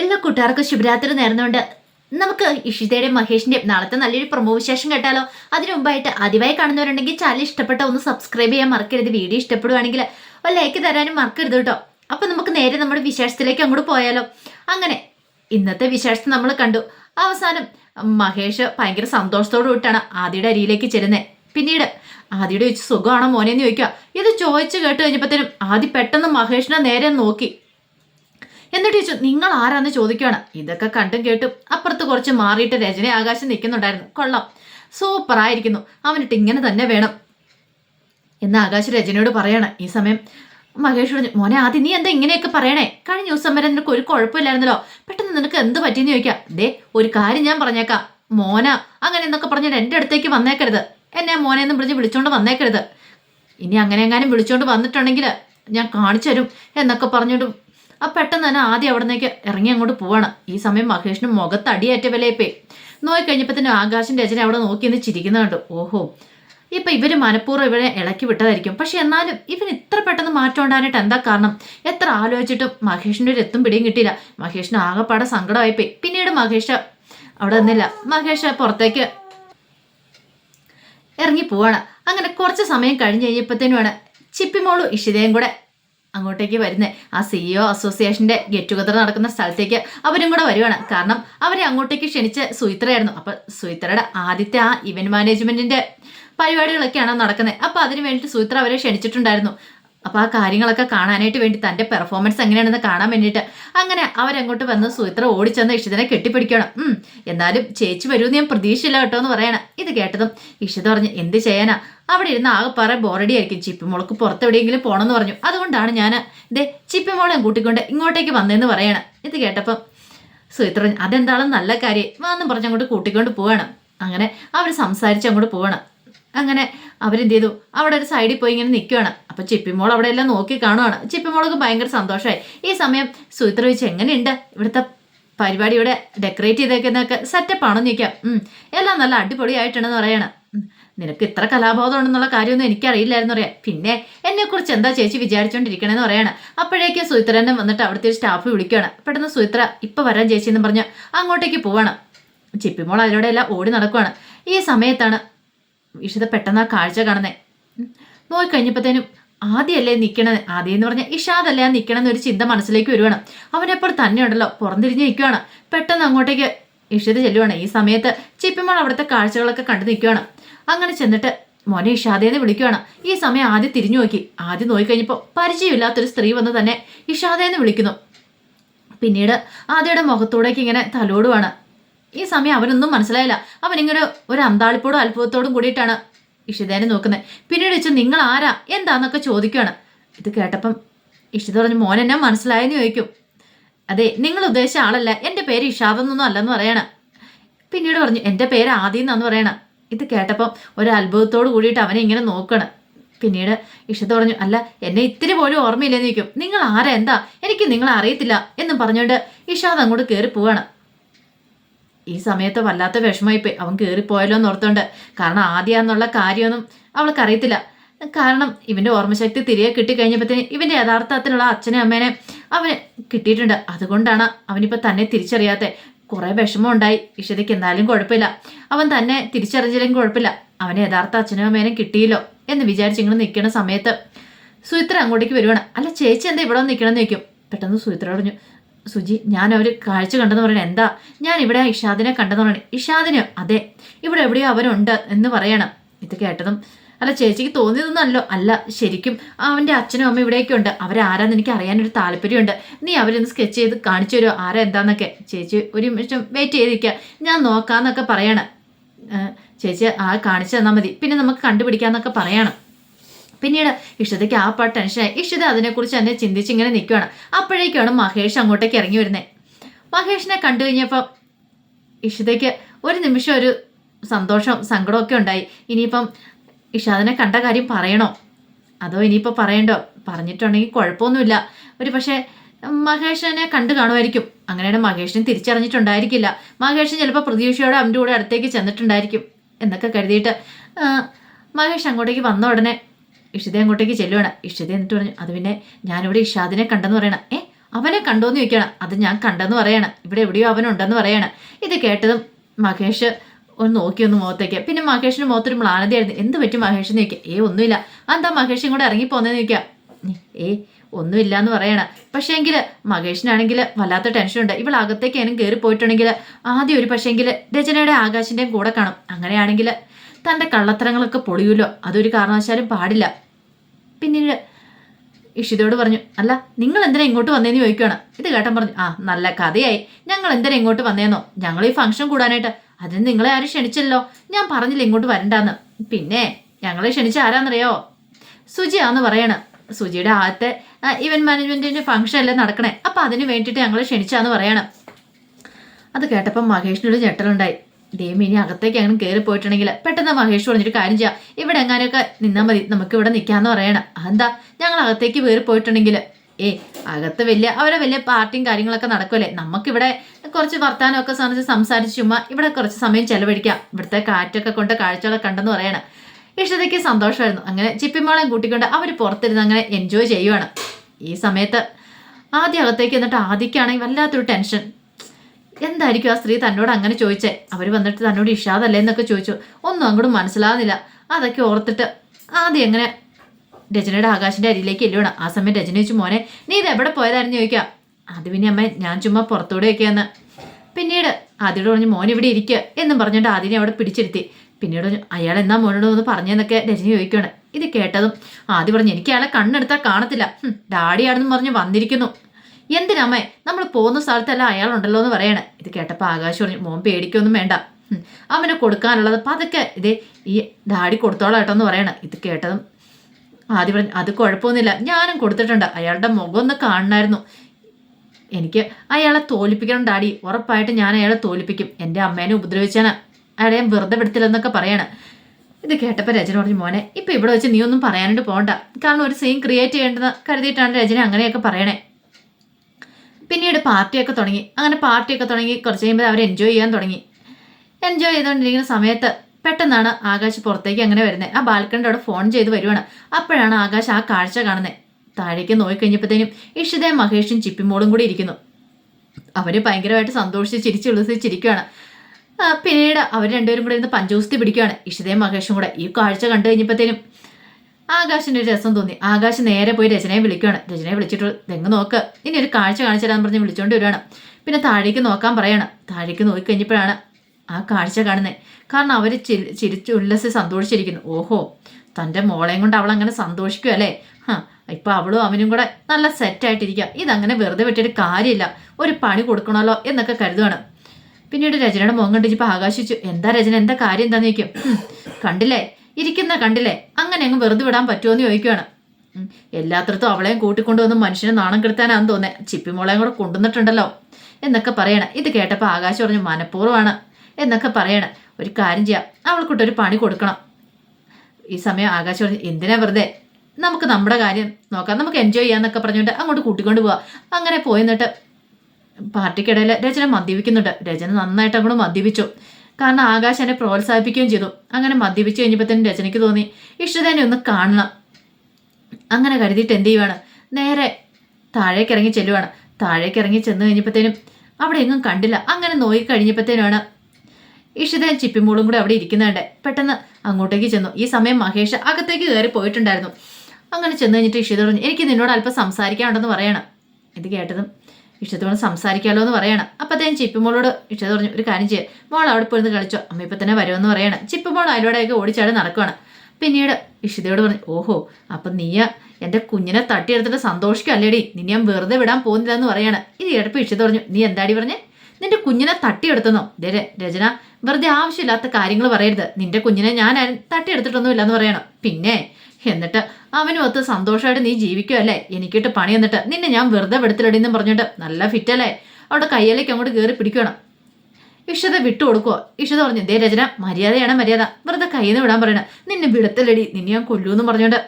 എല്ലാ കൂട്ടുകാർക്കും ശുഭരാത്രി നേർന്നുകൊണ്ട് നമുക്ക് ഇഷിതയുടെയും മഹേഷിന്റെ നാളത്തെ നല്ലൊരു പ്രൊമോ വിശേഷം കേട്ടാലോ? അതിനു മുമ്പായിട്ട് ആദ്യമായി കാണുന്നവരുണ്ടെങ്കിൽ ചാനൽ ഇഷ്ടപ്പെട്ട ഒന്ന് സബ്സ്ക്രൈബ് ചെയ്യാൻ മറക്കരുത്. വീഡിയോ ഇഷ്ടപ്പെടുവാണെങ്കിൽ ഒരു ലൈക്ക് തരാനും മറക്കരുത് കേട്ടോ. അപ്പൊ നമുക്ക് നേരെ നമ്മുടെ വിശേഷത്തിലേക്ക് അങ്ങോട്ട് പോയാലോ. അങ്ങനെ ഇന്നത്തെ വിശേഷത്തെ നമ്മൾ കണ്ടു. അവസാനം മഹേഷ് ഭയങ്കര സന്തോഷത്തോടു കൂട്ടാണ് ആദിയുടെ അരിയിലേക്ക് ചെല്ലുന്നത് പിന്നീട് ആദിയുടെ ചോദിച്ചു സുഖമാണോ മോനെ? എന്ന് ചോദിക്കുക. ഇത് ചോദിച്ചു കേട്ട് കഴിഞ്ഞപ്പോഴത്തേനും ആദി പെട്ടെന്ന് മഹേഷിനെ നേരെ നോക്കി. എന്നിട്ട് ചോദിച്ചു നിങ്ങൾ ആരാന്ന് ചോദിക്കുകയാണ്. ഇതൊക്കെ കണ്ടും കേട്ടും അപ്പുറത്ത് കുറച്ച് മാറിയിട്ട് രചന ആകാശം നിൽക്കുന്നുണ്ടായിരുന്നു. കൊള്ളാം. സൂപ്പറായിരിക്കുന്നു അവനിട്ട് ഇങ്ങനെ തന്നെ വേണം. എന്ന് ആകാശ് രചനയോട് പറയാണ്. ഈ സമയം മഹേഷ് പറഞ്ഞു മോനെ ആദ്യം നീ എന്താ ഇങ്ങനെയൊക്കെ പറയണേ? കഴിഞ്ഞ ദിവസം വരെ നിനക്ക് ഒരു കുഴപ്പമില്ലായിരുന്നല്ലോ. പെട്ടെന്ന് നിനക്ക് എന്ത് പറ്റിയെന്ന് ചോദിക്കാം. ദേ ഒരു കാര്യം ഞാൻ പറഞ്ഞേക്കാം. മോന അങ്ങനെ എന്നൊക്കെ പറഞ്ഞിട്ട് എന്റെ അടുത്തേക്ക് വന്നേക്കരുത്. എന്നെ മോനെ എന്ന് വിളിച്ച് വിളിച്ചോണ്ട് വന്നേക്കരുത്. ഇനി അങ്ങനെ എങ്ങാനും വിളിച്ചോണ്ട് വന്നിട്ടുണ്ടെങ്കിൽ ഞാൻ കാണിച്ചു തരും എന്നൊക്കെ പറഞ്ഞോണ്ട് ആ പെട്ടെന്ന് തന്നെ ആദ്യം അവിടുന്നേക്ക് ഇറങ്ങി അങ്ങോട്ട് പോവാണ്. ഈ സമയം മഹേഷിന് മുഖത്ത് അടിയേറ്റ വിലയപ്പേ. നോക്കി കഴിഞ്ഞപ്പോൾ തന്നെ ആകാശിന്റെ അച്ഛനെ അവിടെ നോക്കി നിന്ന് ചിരിക്കുന്ന കണ്ടു. ഓഹോ. ഇപ്പൊ ഇവർ മനഃപൂർവം ഇവരെ ഇളക്കി വിട്ടതായിരിക്കും. പക്ഷെ എന്നാലും ഇവൻ ഇത്ര പെട്ടെന്ന് മാറ്റം ഉണ്ടാകാനായിട്ട് എന്താ കാരണം? എത്ര ആലോചിച്ചിട്ടും മഹേഷിന്റെ ഒരു എത്തും പിടിയും കിട്ടിയില്ല. മഹേഷിന് ആകെപ്പാടെ സങ്കടമായിപ്പോയി. പിന്നീട് മഹേഷ് അവിടെ നിന്നില്ല. മഹേഷ് പുറത്തേക്ക് ഇറങ്ങി പോവാണ്. അങ്ങനെ കുറച്ച് സമയം കഴിഞ്ഞ് കഴിഞ്ഞപ്പോഴത്തേനുമാണ് ചിപ്പിമോളും ഇഷിതയും കൂടെ അങ്ങോട്ടേക്ക് വരുന്നത് ആ സിഇഒ അസോസിയേഷന്റെ ഗെറ്റ് ടുഗദർ നടക്കുന്ന സ്ഥലത്തേക്ക് അവരും കൂടെ വരുവാണ്. കാരണം അവരെ അങ്ങോട്ടേക്ക് ക്ഷണിച്ച സുയിത്രയായിരുന്നു അപ്പൊ സുയിത്രയുടെ ആദ്യത്തെ ആ ഇവന്റ് മാനേജ്മെന്റിന്റെ പരിപാടികളൊക്കെയാണ് നടക്കുന്നത്. അപ്പൊ അതിന് വേണ്ടിയിട്ട് സുയിത്ര അവരെ ക്ഷണിച്ചിട്ടുണ്ടായിരുന്നു. അപ്പൊ ആ കാര്യങ്ങളൊക്കെ കാണാനായിട്ട് വേണ്ടി തന്റെ പെർഫോമൻസ് എങ്ങനെയാണെന്ന് കാണാൻ വേണ്ടിയിട്ട് അങ്ങനെ അവരങ്ങോട്ട് വന്ന് സുഹിത്ര ഓടിച്ചെന്ന് ഇഷിതനെ കെട്ടിപ്പിടിക്കണം. എന്നാലും ചേച്ചി വരുമെന്ന് ഞാൻ പ്രതീക്ഷയില്ല കേട്ടോ എന്ന് പറയണം. ഇത് കേട്ടതും ഇഷിത പറഞ്ഞു എന്ത് ചെയ്യാനാ? അവിടെ ഇരുന്ന് ആകെപ്പാറെ ബോറടി ആയിരിക്കും. ചിപ്പിമോൾക്ക് പുറത്തെവിടെയെങ്കിലും പോകണമെന്ന് പറഞ്ഞു. അതുകൊണ്ടാണ് ഞാൻ ഇതേ ചിപ്പിമോളെ കൂട്ടിക്കൊണ്ട് ഇങ്ങോട്ടേക്ക് വന്നതെന്ന് പറയണം. ഇത് കേട്ടപ്പം പറഞ്ഞു, അതെന്താണെന്ന് നല്ല കാര്യം. വന്നും പറഞ്ഞ് അങ്ങോട്ട് കൂട്ടിക്കൊണ്ട് പോവാണ്. അങ്ങനെ അവർ സംസാരിച്ച് അങ്ങോട്ട് പോവാണ്. അങ്ങനെ അവരെന്ത് ചെയ്തു? അവിടെ ഒരു സൈഡിൽ പോയി ഇങ്ങനെ നിൽക്കുകയാണ് അപ്പോൾ ചിപ്പിമോൾ അവിടെ എല്ലാം നോക്കി കാണുവാണ്. ചിപ്പിമോൾക്ക് ഭയങ്കര സന്തോഷമായി ഈ സമയം സുചിത്ര ചോദിച്ചു എങ്ങനെയുണ്ട്? ഇവിടുത്തെ പരിപാടി ഇവിടെ ഡെക്കറേറ്റ് ചെയ്തേക്കുന്നതൊക്കെ സെറ്റപ്പ് ആണെന്ന് ചോദിക്കാം എല്ലാം നല്ല അടിപൊളിയായിട്ടുണ്ടെന്ന് പറയണം. നിനക്ക് ഇത്ര കലാബോധം ഉണ്ടെന്നുള്ള കാര്യമൊന്നും എനിക്കറിയില്ലായിരുന്നു പറയാം. പിന്നെ എന്നെക്കുറിച്ച് എന്താ ചേച്ചി വിചാരിച്ചുകൊണ്ടിരിക്കണമെന്ന് പറയാണ്. അപ്പോഴേക്കും സുഹിത്രനെ വന്നിട്ട് അവിടുത്തെ ഒരു സ്റ്റാഫ് വിളിക്കുകയാണ്. പെട്ടെന്ന് സുഹിത്ര ഇപ്പം വരാൻ ചേച്ചി എന്ന് പറഞ്ഞ് അങ്ങോട്ടേക്ക് പോവാണ്. ചിപ്പിമോൾ അതിലൂടെ എല്ലാം ഓടി നടക്കുവാണ്. ഈ സമയത്താണ് ഇഷിത പെട്ടെന്ന് ആ കാഴ്ച കാണുന്നേ. നോക്കിക്കഴിഞ്ഞപ്പോഴത്തേനും ആദ്യമല്ലേ നിൽക്കണത് ആദ്യം എന്ന് പറഞ്ഞാൽ ഇഷാദല്ലേ ആ നിൽക്കണമെന്ന് ഒരു ചിന്ത മനസ്സിലേക്ക് വരുവാണ്. അവനെപ്പോൾ തന്നെ ഉണ്ടല്ലോ പുറംതിരിഞ്ഞ് നിൽക്കുവാണ് പെട്ടെന്ന് അങ്ങോട്ടേക്ക് ഇഷിത ചെല്ലുവാണ്. ഈ സമയത്ത് ചിപ്പിമോൾ അവിടുത്തെ കാഴ്ചകളൊക്കെ കണ്ടു നിൽക്കുവാണ് അങ്ങനെ ചെന്നിട്ട് മോനെ ഇഷാദയെന്ന് വിളിക്കുവാണ്. ഈ സമയം ആദ്യം തിരിഞ്ഞു നോക്കി. ആദ്യം നോക്കിക്കഴിഞ്ഞപ്പോൾ പരിചയമില്ലാത്തൊരു സ്ത്രീ വന്ന് തന്നെ ഇഷാദയെന്ന് വിളിക്കുന്നു. പിന്നീട് ആദ്യയുടെ മുഖത്തൂടേക്ക് ഇങ്ങനെ തലോടുവാണ്. ഈ സമയം അവനൊന്നും മനസ്സിലായില്ല. അവനിങ്ങനെ ഒരു അന്താളിപ്പോടും അത്ഭുതത്തോടും കൂടിയിട്ടാണ് ഇഷിതേനെ നോക്കുന്നത്. പിന്നീട് വെച്ച് നിങ്ങൾ ആരാ എന്താന്നൊക്കെ ചോദിക്കുകയാണ് ഇത് കേട്ടപ്പം ഇഷിത പറഞ്ഞു മോൻ എന്നെ മനസ്സിലായെന്ന് ചോദിക്കും. അതെ നിങ്ങൾ ഉദ്ദേശിച്ച ആളല്ല. എന്റെ പേര് ഇഷാദെന്നൊന്നും അല്ലെന്ന് പറയണം. പിന്നീട് പറഞ്ഞു എന്റെ പേര് ആദ്യം എന്നാന്ന് പറയണം. ഇത് കേട്ടപ്പം ഒരു അത്ഭുതത്തോട് കൂടിയിട്ട് അവനെ ഇങ്ങനെ നോക്കണം. പിന്നീട് ഇഷിത പറഞ്ഞു അല്ല എന്നെ ഇത്തിരി പോലും ഓർമ്മയില്ലെന്ന് ചോദിക്കും. നിങ്ങൾ ആരാ? എന്താ? എനിക്ക് നിങ്ങളെ അറിയത്തില്ല. എന്നും പറഞ്ഞുകൊണ്ട് ഇഷാദ് അങ്ങോട്ട് കയറി പോവാണ് ഈ സമയത്ത് വല്ലാത്ത വിഷമമായിപ്പോയി അവൻ കയറിപ്പോയല്ലോ എന്ന് ഓർത്തോണ്ട്. കാരണം ആദ്യാന്നുള്ള കാര്യമൊന്നും അവൾക്കറിയത്തില്ല. കാരണം ഇവന്റെ ഓർമ്മശക്തി തിരികെ കിട്ടിക്കഴിഞ്ഞപ്പോഴത്തേന് ഇവന്റെ യഥാർത്ഥത്തിലുള്ള അച്ഛനെ അമ്മേനെ അവന് കിട്ടിയിട്ടുണ്ട്. അതുകൊണ്ടാണ് അവനിപ്പോൾ തന്നെ തിരിച്ചറിയാത്ത. കുറേ വിഷമമുണ്ടായി. ഉണ്ടായി എന്തായാലും കുഴപ്പമില്ല. അവൻ തന്നെ തിരിച്ചറിഞ്ഞില്ലെങ്കിൽ കുഴപ്പമില്ല. അവനെ യഥാർത്ഥ അച്ഛനും അമ്മേനും കിട്ടിയില്ലോ എന്ന് വിചാരിച്ച് ഇങ്ങനെ നിൽക്കുന്ന സമയത്ത് സുഹിത്ര അങ്ങോട്ടേക്ക് വരുവാണ്. അല്ല ചേച്ചി എന്താ ഇവിടെ നിൽക്കണമെന്ന് ചോദിക്കും. പെട്ടെന്ന് സുഹിത്ര പറഞ്ഞു സുജി ഞാൻ അവർ കാഴ്ച കണ്ടെന്ന് പറയണേ എന്താ? ഞാൻ ഇവിടെ ഇഷാദിനെ കണ്ടെന്ന് പറയണേ. ഇഷാദിന് അതെ ഇവിടെ എവിടെയോ അവനുണ്ട് എന്ന് പറയണം. ഇത് കേട്ടതും അല്ല ചേച്ചിക്ക് തോന്നിയതൊന്നല്ലോ അല്ല ശരിക്കും അവന്റെ അച്ഛനും അമ്മ ഇവിടെയൊക്കെ ഉണ്ട് അവരാരാന്ന് എനിക്ക് അറിയാനൊരു താല്പര്യമുണ്ട്. നീ അവരൊന്ന് സ്കെച്ച് ചെയ്ത് കാണിച്ചു തരുമോ ആരാ എന്താന്നൊക്കെ? ചേച്ചി ഒരു നിമിഷം വെയിറ്റ് ചെയ്തിരിക്കുക ഞാൻ നോക്കാന്നൊക്കെ പറയണം. ചേച്ചി ആ കാണിച്ചു തന്നാൽ മതി. പിന്നെ നമുക്ക് കണ്ടുപിടിക്കാന്നൊക്കെ പറയണം. പിന്നീട് ഇഷ്ടതയ്ക്ക് ആ പാട്ട് ടെൻഷനായി ഇഷിത അതിനെക്കുറിച്ച് തന്നെ ചിന്തിച്ചിങ്ങനെ നിൽക്കുകയാണ് അപ്പോഴേക്കാണ് മഹേഷ് അങ്ങോട്ടേക്ക് ഇറങ്ങി വരുന്നത് മഹേഷിനെ കണ്ടു കഴിഞ്ഞപ്പം ഇഷിതയ്ക്ക് ഒരു നിമിഷം ഒരു സന്തോഷം സങ്കടമൊക്കെ ഉണ്ടായി. ഇനിയിപ്പം ഇഷാദിനെ കണ്ട കാര്യം പറയണോ? അതോ ഇനിയിപ്പോൾ പറയണ്ടോ? പറഞ്ഞിട്ടുണ്ടെങ്കിൽ കുഴപ്പമൊന്നുമില്ല. ഒരു പക്ഷേ മഹേഷിനെ കണ്ടു കാണുമായിരിക്കും. അങ്ങനെയാണ് മഹേഷിനെ തിരിച്ചറിഞ്ഞിട്ടുണ്ടായിരിക്കില്ല. മഹേഷൻ ചിലപ്പോൾ പ്രതീക്ഷയോടെ അവന്റെ കൂടെ അടുത്തേക്ക് ചെന്നിട്ടുണ്ടായിരിക്കും എന്നൊക്കെ കരുതിയിട്ട് മഹേഷ് അങ്ങോട്ടേക്ക് വന്ന ഉടനെ ഇഷിത അങ്ങോട്ടേക്ക് ചെല്ലുവാണ്. ഇഷിത എന്നിട്ട് പറഞ്ഞു അത് പിന്നെ ഞാനിവിടെ ഇഷാദിനെ കണ്ടെന്ന് പറയണം. ഏ അവനെ കണ്ടോന്ന് ചോദിക്കണം അത് ഞാൻ കണ്ടെന്ന് പറയാണ്. ഇവിടെ എവിടെയോ അവനുണ്ടെന്ന് പറയാണ്. ഇത് കേട്ടതും മഹേഷ് ഒന്ന് നോക്കി ഒന്ന് മുഖത്തേക്ക്. പിന്നെ മഹേഷിന് മുഖത്തൊരു മ്ലാനതയായിരുന്നു. എന്ത് പറ്റി മഹേഷ്? എന്ന് ചോദിക്കുക. ഏ ഒന്നുമില്ല. എന്താ മഹേഷും കൂടെ ഇറങ്ങി ഇറങ്ങിപ്പോന്നെന്ന് ചോദിക്കുക. ഏ ഒന്നുമില്ല എന്ന് പറയണം. പക്ഷേ എങ്കിൽ മഹേഷിനാണെങ്കിൽ വല്ലാത്ത ടെൻഷനുണ്ട്. ഇവൾ അകത്തേക്ക് ഏനും കയറി പോയിട്ടുണ്ടെങ്കിൽ ആദ്യം ഒരു പക്ഷേ പക്ഷേങ്കിൽ രചനയുടെ ആകാശിന്റെയും കൂടെ കാണും. അങ്ങനെയാണെങ്കിൽ തന്റെ കള്ളത്തരങ്ങളൊക്കെ പൊളിയൂലോ അതൊരു കാരണവശാലും പാടില്ല. പിന്നീട് ഇഷിതയോട് പറഞ്ഞു അല്ല നിങ്ങൾ എന്തിനാ ഇങ്ങോട്ട് വന്നേന്ന് ചോദിക്കുകയാണ് ഇത് കേട്ടൻ പറഞ്ഞു ആ നല്ല കഥയായി. ഞങ്ങൾ എന്തിനാ ഇങ്ങോട്ട് വന്നേന്നോ? ഞങ്ങൾ ഈ ഫംഗ്ഷൻ കൂടാനായിട്ട്. അതിന് നിങ്ങളെ ആരും ക്ഷണിച്ചല്ലോ ഞാൻ പറഞ്ഞില്ല ഇങ്ങോട്ട് വരണ്ടാന്ന്. പിന്നെ ഞങ്ങളെ ക്ഷണിച്ച ആരാന്നറിയോ? സുജിയാന്ന് പറയണ. സുജിയുടെ ആദ്യത്തെ ഇവന്റ് മാനേജ്മെന്റിന്റെ ഫംഗ്ഷൻ അല്ലേ നടക്കണേ. അപ്പൊ അതിന് വേണ്ടിയിട്ട് ഞങ്ങളെ ക്ഷണിച്ചാന്ന് പറയണം. അത് കേട്ടപ്പം മഹേഷിനൊരു ഞെട്ടലുണ്ടായി. ദൈവം ഇനി അകത്തേക്ക് അങ്ങനെ കയറി പോയിട്ടുണ്ടെങ്കിൽ പെട്ടെന്ന് മഹേഷ് പറഞ്ഞിട്ട് കാര്യം ചെയ്യാം. ഇവിടെ എങ്ങാനൊക്കെ നിന്നാൽ മതി നമുക്ക് ഇവിടെ നിൽക്കാന്ന് പറയണം. അതെന്താ? ഞങ്ങൾ അകത്തേക്ക് കയറി പോയിട്ടുണ്ടെങ്കിൽ ഏ അകത്ത് വലിയ അവരെ വലിയ പാർട്ടിയും കാര്യങ്ങളൊക്കെ നടക്കുമല്ലേ നമുക്കിവിടെ കുറച്ച് വർത്തമാനമൊക്കെ സംബന്ധിച്ച് സംസാരിച്ച് ചുമ്മാ ഇവിടെ കുറച്ച് സമയം ചെലവഴിക്കാം. ഇവിടുത്തെ കാറ്റൊക്കെ കൊണ്ട് കാഴ്ചകളൊക്കെ കണ്ടെന്ന് പറയണം. ഇഷ്ടതയ്ക്ക് സന്തോഷമായിരുന്നു. അങ്ങനെ ചിപ്പിമോളെ കൂട്ടിക്കൊണ്ട് അവർ പുറത്തിരുന്ന് അങ്ങനെ എൻജോയ് ചെയ്യുവാണ്. ഈ സമയത്ത് ആദ്യം അകത്തേക്ക് എന്നിട്ട് ആദ്യക്കാണെങ്കിൽ വല്ലാത്തൊരു ടെൻഷൻ എന്തായിരിക്കും ആ സ്ത്രീ തന്നോട് അങ്ങനെ ചോദിച്ചേ? അവർ വന്നിട്ട് തന്നോട് ഇഷാദല്ലേ എന്നൊക്കെ ചോദിച്ചു. ഒന്നും അങ്ങോട്ട് മനസ്സിലാകുന്നില്ല അതൊക്കെ ഓർത്തിട്ട് ആദ്യം എങ്ങനെ രജനയുടെ ആകാശിന്റെ അരിയിലേക്ക് എല്ലുവേണം ആ സമയം രചന ചോദിച്ചു മോനെ നീ ഇത് എവിടെ പോയതായിരുന്നു ചോദിക്കാം? അത് പിന്നെ അമ്മ ഞാൻ ചുമ്മാ പുറത്തൂടെ ഒക്കെയാന്ന് പിന്നീട്? ആദ്യയോട് പറഞ്ഞു മോൻ ഇവിടെ ഇരിക്കുക എന്നും പറഞ്ഞിട്ട് ആദ്യനെ അവിടെ പിടിച്ചിരുത്തി. പിന്നീട് അയാൾ എന്നാ മോനോട് ഒന്ന് പറഞ്ഞെന്നൊക്കെ രജനി ചോദിക്കുകയാണ് ഇത് കേട്ടതും ആദ്യം പറഞ്ഞു എനിക്ക് അയാളെ കണ്ണെടുത്താൽ കാണത്തില്ല. ഡാഡിയാണെന്ന് പറഞ്ഞ് വന്നിരിക്കുന്നു. എന്തിനമ്മേ? നമ്മൾ പോകുന്ന സ്ഥലത്തല്ല അയാളുണ്ടല്ലോ എന്ന് പറയണേ. ഇത് കേട്ടപ്പോൾ ആകാശ് പറഞ്ഞു മോൻ പേടിക്കൊന്നും വേണ്ട. അവനെ കൊടുക്കാനുള്ളത് പതുക്കെ ഇതേ ഈ ഡാഡി കൊടുത്തോളാം കേട്ടോ എന്ന് പറയണേ. ഇത് കേട്ടതും ആദ്യം പറഞ്ഞു അത് കുഴപ്പമൊന്നുമില്ല. ഞാനും കൊടുത്തിട്ടുണ്ട്. അയാളുടെ മുഖം ഒന്ന് കാണണമായിരുന്നു എനിക്ക് അയാളെ തോൽപ്പിക്കണം ഡാഡി. ഉറപ്പായിട്ട് ഞാൻ അയാളെ തോൽപ്പിക്കും. എന്റെ അമ്മേനെ ഉപദ്രവിച്ചാണ് അയാളെ ഞാൻ വെറുതെ വിടത്തില്ലെന്നൊക്കെ പറയണം. ഇത് കേട്ടപ്പോൾ രചന പറഞ്ഞു മോനെ ഇപ്പം ഇവിടെ വെച്ച് നീ ഒന്നും പറയാനായിട്ട് പോകണ്ട കാരണം ഒരു സീൻ ക്രിയേറ്റ് ചെയ്യേണ്ടെന്ന് കരുതിയിട്ടാണ് രചന അങ്ങനെയൊക്കെ പറയണേ. പിന്നീട് പാർട്ടിയൊക്കെ തുടങ്ങി. അങ്ങനെ പാർട്ടിയൊക്കെ തുടങ്ങി. കുറച്ച് കഴിയുമ്പോൾ അവർ എൻജോയ് ചെയ്യാൻ തുടങ്ങി. എൻജോയ് ചെയ്തുകൊണ്ടിരിക്കുന്ന സമയത്ത് പെട്ടെന്നാണ് ആകാശ് പുറത്തേക്ക് അങ്ങനെ വരുന്നത് ആ ബാൽക്കണിന്റെ അവിടെ ഫോൺ ചെയ്ത് വരുവാണ്. അപ്പോഴാണ് ആകാശ് ആ കാഴ്ച കാണുന്നത് താഴേക്ക് നോക്കിക്കഴിഞ്ഞപ്പോഴത്തേനും ഇഷിതയും മഹേഷും ചിപ്പിമോളും കൂടി ഇരിക്കുന്നു. അവർ ഭയങ്കരമായിട്ട് സന്തോഷിച്ച് ചിരിച്ച് ഉല്ലസിച്ചിരിക്കുകയാണ് ആ, പിന്നീട് അവർ രണ്ടുപേരും കൂടെ ഇരുന്ന് പഞ്ചോസ്തി പിടിക്കുകയാണ് ഇഷിതയും മഹേഷും കൂടെ ഈ കാഴ്ച കണ്ടു കഴിഞ്ഞപ്പോഴത്തേനും ആകാശിന് ഒരു രസം തോന്നി. ആകാശ് നേരെ പോയി രചനയെ വിളിക്കുകയാണ്. രചനയെ വിളിച്ചിട്ട് തെങ്ങ് നോക്ക്. ഇനി ഒരു കാഴ്ച കാണിച്ചു പറഞ്ഞ് വിളിച്ചോണ്ട് വരുവാണ് പിന്നെ താഴേക്ക് നോക്കാൻ പറയാണ്. താഴേക്ക് നോക്കി കഴിഞ്ഞപ്പോഴാണ് ആ കാഴ്ച കാണുന്നത് കാരണം അവർ ചിരിച്ച് ഉല്ലസി സന്തോഷിച്ചിരിക്കുന്നു. ഓഹോ തന്റെ മോളെയും കൊണ്ട് അവൾ അങ്ങനെ സന്തോഷിക്കുക അല്ലേ? ഹാ ഇപ്പോൾ അവളും അവനും കൂടെ നല്ല സെറ്റായിട്ടിരിക്കുക ഇതങ്ങനെ വെറുതെ വിട്ടിട്ട് കാര്യമില്ല. ഒരു പണി കൊടുക്കണമല്ലോ എന്നൊക്കെ കരുതുവാണ്. പിന്നീട് രചനയുടെ മുഖം കണ്ടിച്ചപ്പോൾ ആകാശിച്ചു എന്താ രചന എന്താ കാര്യം? എന്താന്ന് ചോദിക്കും. കണ്ടില്ലേ? ഇരിക്കുന്ന കണ്ടില്ലേ? അങ്ങനെ അങ്ങ് വെറുതെ വിടാൻ പറ്റുമോ എന്ന് ചോദിക്കുവാണ് എല്ലാത്തരത്തും അവളെയും കൂട്ടിക്കൊണ്ടുവന്ന് മനുഷ്യനെ നാണം കെടുത്താനാന്ന് തോന്നേ. ചിപ്പിമോളെയും കൂടെ കൊണ്ടുവന്നിട്ടുണ്ടല്ലോ. എന്നൊക്കെ പറയണം. ഇത് കേട്ടപ്പോൾ ആകാശ് പറഞ്ഞു മനഃപൂർവമാണ്. എന്നൊക്കെ പറയണം. ഒരു കാര്യം ചെയ്യാം. അവൾക്കിട്ടൊരു പണി കൊടുക്കണം. ഈ സമയം ആകാശ് പറഞ്ഞു എന്തിനാ വെറുതെ? നമുക്ക് നമ്മുടെ കാര്യം നോക്കാം. നമുക്ക് എൻജോയ് ചെയ്യാന്നൊക്കെ പറഞ്ഞുകൊണ്ട് അങ്ങോട്ട് കൂട്ടിക്കൊണ്ട് പോവാം. അങ്ങനെ പോയി എന്നിട്ട് പാർട്ടിക്കിടയിൽ രചന മദ്യപിക്കുന്നുണ്ട്. രചന നന്നായിട്ട് അങ്ങോട്ട് മദ്യപിച്ചു. കാരണം ആകാശ് എന്നെ പ്രോത്സാഹിപ്പിക്കുകയും ചെയ്തു. അങ്ങനെ മദ്യപിച്ച് കഴിഞ്ഞപ്പോഴത്തേനും രചനയ്ക്ക് തോന്നി ഇഷ്ടതേനെ ഒന്ന് കാണണം. അങ്ങനെ കരുതിയിട്ട് എന്ത് ചെയ്യുവാണ്? നേരെ താഴേക്ക് ഇറങ്ങി ചെല്ലുവാണ്. താഴേക്ക് ഇറങ്ങി ചെന്ന് കഴിഞ്ഞപ്പോഴത്തേനും അവിടെ എങ്ങും കണ്ടില്ല. അങ്ങനെ നോക്കി കഴിഞ്ഞപ്പോഴത്തേനുമാണ് ഇഷിതയും ചിപ്പിമോളും കൂടെ അവിടെ ഇരിക്കുന്നുണ്ട്. പെട്ടെന്ന് അങ്ങോട്ടേക്ക് ചെന്നു. ഈ സമയം മഹേഷ് അകത്തേക്ക് കയറി പോയിട്ടുണ്ടായിരുന്നു. അങ്ങനെ ചെന്ന് കഴിഞ്ഞിട്ട് ഇഷിത പറഞ്ഞു എനിക്ക് നിന്നോട് അല്പം സംസാരിക്കാനുണ്ടെന്ന് പറയണം. ഇത് കേട്ടതും ഇഷ്ടത്തോട് സംസാരിക്കാമല്ലോ എന്ന് പറയണം. അപ്പത്തേനും ചിപ്പിമോളോട് ഇഷ്ടത പറഞ്ഞു ഒരു കാര്യം ചെയ്യാം. മോൾ അവിടെ പോയിരുന്ന് കളിച്ചോ. അമ്മ ഇപ്പം തന്നെ വരുമെന്ന് പറയണം. ചിപ്പിമോൾ അതിലൂടെയൊക്കെ ഓടിച്ചാടി നടക്കുകയാണ് പിന്നീട് ഇഷിതയോട് പറഞ്ഞു ഓഹോ അപ്പം നീയ എന്റെ കുഞ്ഞിനെ തട്ടിയെടുത്തിട്ട് സന്തോഷിക്കല്ലേടി? നിന്നെ ഞാൻ വെറുതെ വിടാൻ പോകുന്നില്ല എന്ന് പറയാണ്. ഇത് ഇടപ്പ് ഇഷിത പറഞ്ഞു നീ എന്താടി പറഞ്ഞേ? നിന്റെ കുഞ്ഞിനെ തട്ടിയെടുത്തെന്നോ? ദേ രചന വെറുതെ ആവശ്യമില്ലാത്ത കാര്യങ്ങൾ പറയരുത്. നിന്റെ കുഞ്ഞിനെ ഞാൻ തട്ടിയെടുത്തിട്ടൊന്നുമില്ല എന്ന് പറയണം. പിന്നെ? എന്നിട്ട് അവനും ഒത്ത് സന്തോഷമായിട്ട് നീ ജീവിക്കുമല്ലേ എനിക്കിട്ട് പണി എന്നിട്ട് നിന്നെ ഞാൻ വെറുതെ വെടുത്തിലടിയെന്ന് പറഞ്ഞിട്ട് നല്ല ഫിറ്റല്ലേ? അവിടെ കയ്യിലേക്ക് അങ്ങോട്ട് കയറി പിടിക്കണം ഇഷത വിട്ടു കൊടുക്കുവോ? ഇഷത പറഞ്ഞു ദേ രചന മര്യാദയാണ് മര്യാദ. വെറുതെ കയ്യിൽ നിന്ന് വിടാൻ പറയണ നിന്നെ വിടത്തിലടി നിന്നെ ഞാൻ കൊല്ലൂന്ന് പറഞ്ഞോണ്ട്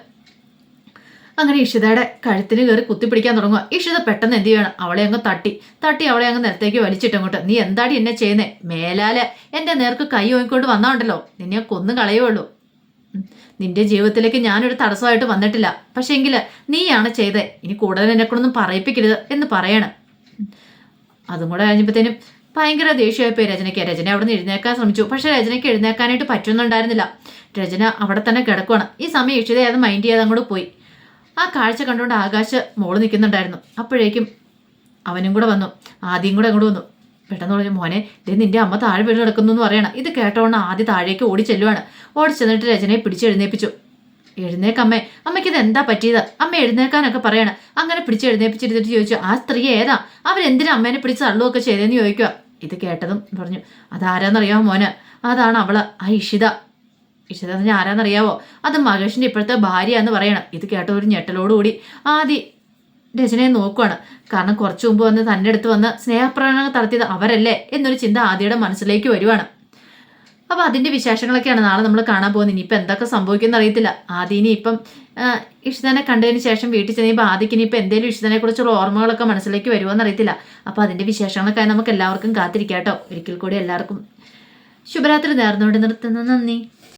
അങ്ങനെ ഇഷിതയുടെ കഴുത്തിന് കയറി കുത്തിപ്പിടിക്കാൻ തുടങ്ങുക ഇഷിത പെട്ടെന്ന് എന്ത് ചെയ്യണം? അവളെ അങ്ങ് തട്ടി. തട്ടി അവളെ അങ്ങ് നിലത്തേക്ക് വലിച്ചിട്ടങ്ങോട്ട് നീ എന്താടി എന്നെ ചെയ്യുന്നേ? മേലാൽ. എന്റെ നേർക്ക് കൈ ഓങ്ങിക്കൊണ്ട് വന്നാണ്ടല്ലോ നിന്നെ കൊന്നു കളയുള്ളൂ. നിന്റെ ജീവിതത്തിലേക്ക് ഞാനൊരു തടസ്സമായിട്ട് വന്നിട്ടില്ല. പക്ഷേ എങ്കിൽ നീയാണ് ചെയ്തേ. ഇനി കൂടുതൽ എന്നെ കൊണ്ടൊന്നും പറയിപ്പിക്കരുത് എന്ന് പറയണം. അതും കൂടെ കഴിഞ്ഞപ്പോഴത്തേനും ഭയങ്കര ദേഷ്യമായിപ്പോയി രചനയ്ക്ക്. രചന അവിടെ നിന്ന് എഴുന്നേക്കാൻ ശ്രമിച്ചു. പക്ഷെ രചനയ്ക്ക് എഴുന്നേക്കാനായിട്ട് പറ്റുന്നുണ്ടായിരുന്നില്ല രചന അവിടെ തന്നെ കിടക്കുവാണ്. ഈ സമയം ഇഷിത അത് മൈൻഡ് ചെയ്യാതെ അങ്ങോട്ട് പോയി. ആ കാഴ്ച കണ്ടുകൊണ്ട് ആകാശ് മോൾ നിൽക്കുന്നുണ്ടായിരുന്നു. അപ്പോഴേക്കും അവനും കൂടെ വന്നു. ആദ്യം കൂടെ അങ്ങോട്ട് വന്നു. പെട്ടെന്ന് പറഞ്ഞു മോനെ ഇത് നിന്റെ അമ്മ താഴെ വീട് കിടക്കുന്നു എന്ന് പറയണം. ഇത് കേട്ടോണ്ട് ആദ്യം താഴേക്ക് ഓടി ചെല്ലുവാണ്. ഓടി ചെന്നിട്ട് രചനയെ പിടിച്ച് എഴുന്നേപ്പിച്ചു. എഴുന്നേക്കമ്മേ അമ്മയ്ക്ക് ഇത് എന്താ പറ്റിയത്? അമ്മ എഴുന്നേക്കാനൊക്കെ പറയണം. അങ്ങനെ പിടിച്ച് എഴുന്നേപ്പിച്ചിരുന്നിട്ട് ചോദിച്ചു ആ സ്ത്രീ ഏതാ? അവരെന്തിനാ അമ്മേനെ പിടിച്ച് തള്ളുകയൊക്കെ ചെയ്തതെന്ന് ചോദിക്കുക ഇത് കേട്ടതും പറഞ്ഞു അതാരാന്നറിയാമോ മോന്? അതാണ് അവൾ ആ ഇഷിത. ഇഷിത എന്ന് ആരാന്നറിയാവോ? അത് മഹേഷിന്റെ ഇപ്പോഴത്തെ ഭാര്യ എന്ന് പറയണം. ഇത് കേട്ട ഒരു ഞെട്ടലോടുകൂടി ആദ്യ രചനയെ നോക്കുവാണ്. കാരണം കുറച്ചു മുമ്പ് വന്ന് തന്റെ അടുത്ത് വന്ന് സ്നേഹപ്രകടനങ്ങൾ നടത്തിയത് അവരല്ലേ എന്നൊരു ചിന്ത ആദ്യയുടെ മനസ്സിലേക്ക് വരുവാണ്. അപ്പോൾ അതിന്റെ വിശേഷങ്ങളൊക്കെയാണ് നാളെ നമ്മൾ കാണാൻ പോകുന്നത്. ഇനിയിപ്പോൾ എന്തൊക്കെ സംഭവിക്കുമെന്ന് അറിയത്തില്ല. ആദിനി ഇപ്പം ഇഷിതനെ കണ്ടതിന് ശേഷം വീട്ടിൽ ചെന്നിപ്പോൾ ആദ്യക്ക് ഇനിയിപ്പോൾ എന്തെങ്കിലും ഇഷിതനെ കുറിച്ചുള്ള ഓർമ്മകളൊക്കെ മനസ്സിലേക്ക് വരുമോ എന്നറിയത്തില്ല. അപ്പോൾ അതിന്റെ വിശേഷങ്ങളൊക്കെ നമുക്ക് എല്ലാവർക്കും കാത്തിരിക്കാം കേട്ടോ. ഒരിക്കൽ കൂടി എല്ലാവർക്കും ശുഭരാത്രി നേർന്നുകൊണ്ട് നിർത്തുന്നു. നന്ദി.